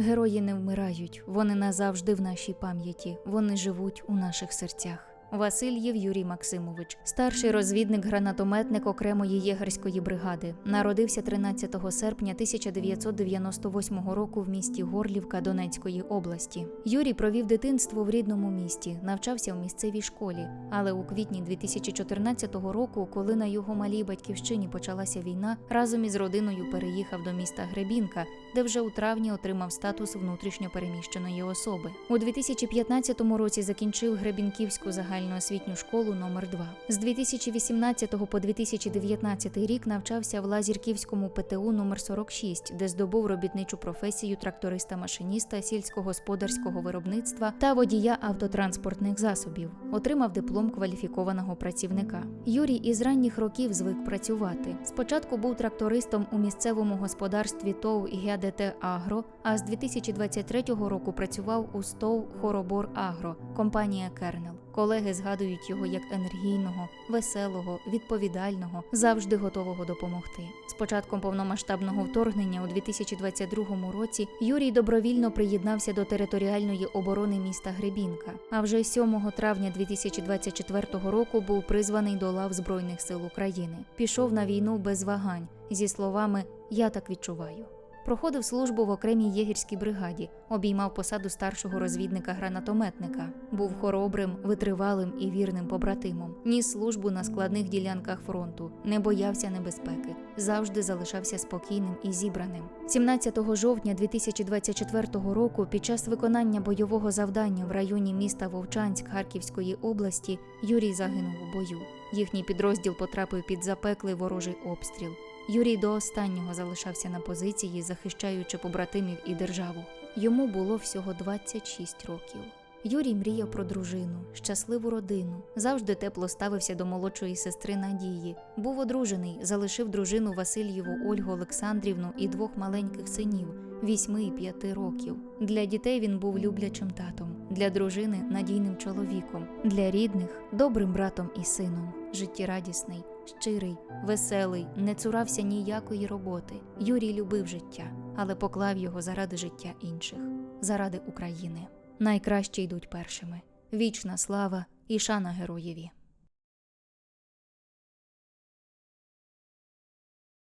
Герої не вмирають, вони назавжди в нашій пам'яті, вони живуть у наших серцях. Васильєв Юрій Максимович, старший розвідник-гранатометник окремої єгерської бригади, народився 13 серпня 1998 року в місті Горлівка Донецької області. Юрій провів дитинство в рідному місті, навчався в місцевій школі. Але у квітні 2014 року, коли на його малій батьківщині почалася війна, разом із родиною переїхав до міста Гребінка, де вже у травні отримав статус внутрішньо переміщеної особи. У 2015 році закінчив Гребінківську загальноосвітню школу номер 2 З 2018 по 2019 рік навчався в Лазірківському ПТУ номер 46 де здобув робітничу професію тракториста-машиніста сільськогосподарського виробництва та водія автотранспортних засобів. Отримав диплом кваліфікованого працівника. Юрій із ранніх років звик працювати. Спочатку був трактористом у місцевому господарстві ТОВ ГДТ Агро, а з 2023 року працював у СТОВ Хоробор Агро, компанія Кернел. Колеги згадують його як енергійного, веселого, відповідального, завжди готового допомогти. З початком повномасштабного вторгнення у 2022 році Юрій добровільно приєднався до територіальної оборони міста Гребінка. А вже 7 травня 2024 року був призваний до лав Збройних сил України. Пішов на війну без вагань зі словами Я так відчуваю. Проходив службу в окремій єгерській бригаді, обіймав посаду старшого розвідника-гранатометника, був хоробрим, витривалим і вірним побратимом, ніс службу на складних ділянках фронту, не боявся небезпеки, завжди залишався спокійним і зібраним. 17 жовтня 2024 року, під час виконання бойового завдання в районі міста Вовчанськ Харківської області, Юрій загинув у бою. Їхній підрозділ потрапив під запеклий ворожий обстріл. Юрій до останнього залишався на позиції, захищаючи побратимів і державу. Йому було всього 26 років. Юрій мріяв про дружину, щасливу родину, завжди тепло ставився до молодшої сестри Надії. Був одружений, залишив дружину Васильєву Ольгу Олександрівну і двох маленьких синів вісьми і п'яти років. Для дітей він був люблячим татом, для дружини надійним чоловіком, для рідних добрим братом і сином, життєрадісний, щирий, веселий, не цурався ніякої роботи. Юрій любив життя, але поклав його заради життя інших, заради України. Найкраще йдуть першими. Вічна слава і шана героєві.